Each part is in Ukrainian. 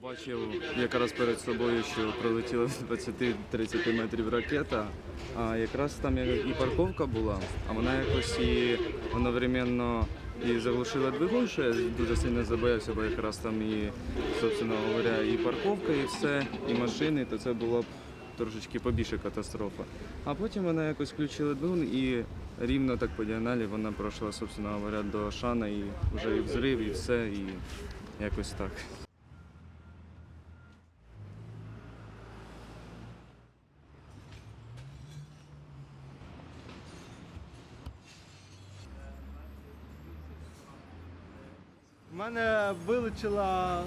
Побачив якраз перед собою, що пролетіла з 20-30 метрів ракета, а якраз там і парковка була, а вона якось і одновременно і заглушила двигун, що я дуже сильно забоявся, бо якраз там і, собственно говоря, і парковка, і все, і машини, то це було б трошечки побільше катастрофа. А потім вона якось включила двигун і рівно так по діагоналі вона пройшла, собственно говоря, до Шана і вже і взрив, і все, і якось так. У мене вилетіла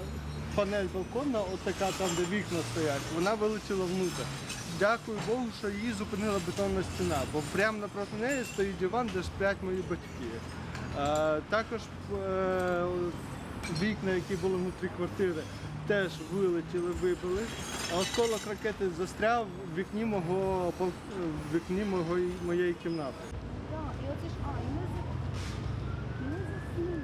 панель балкона, от така там, де вікна стоять, вона вилетіла внутрь. Дякую Богу, що її зупинила бетонна стіна, бо прямо напроти неї стоїть диван, де сплять мої батьки. Е, також е, вікна, які були внутрі квартири, теж вилетіли, вибили. А осколок ракети застряв в вікні мого в вікні моєї кімнати. Так, і оце ж, а, і ми за... Ми заснули.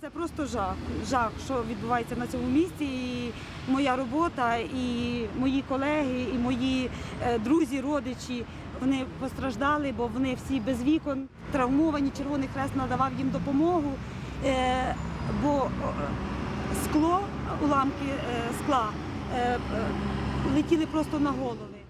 Це просто жах. Жах, що відбувається на цьому місці. І моя робота, і мої колеги, і мої е, друзі, родичі. Вони постраждали, бо вони всі без вікон, травмовані. Червоний хрест надавав їм допомогу, е, бо е, скло, уламки скла летіли просто на голови.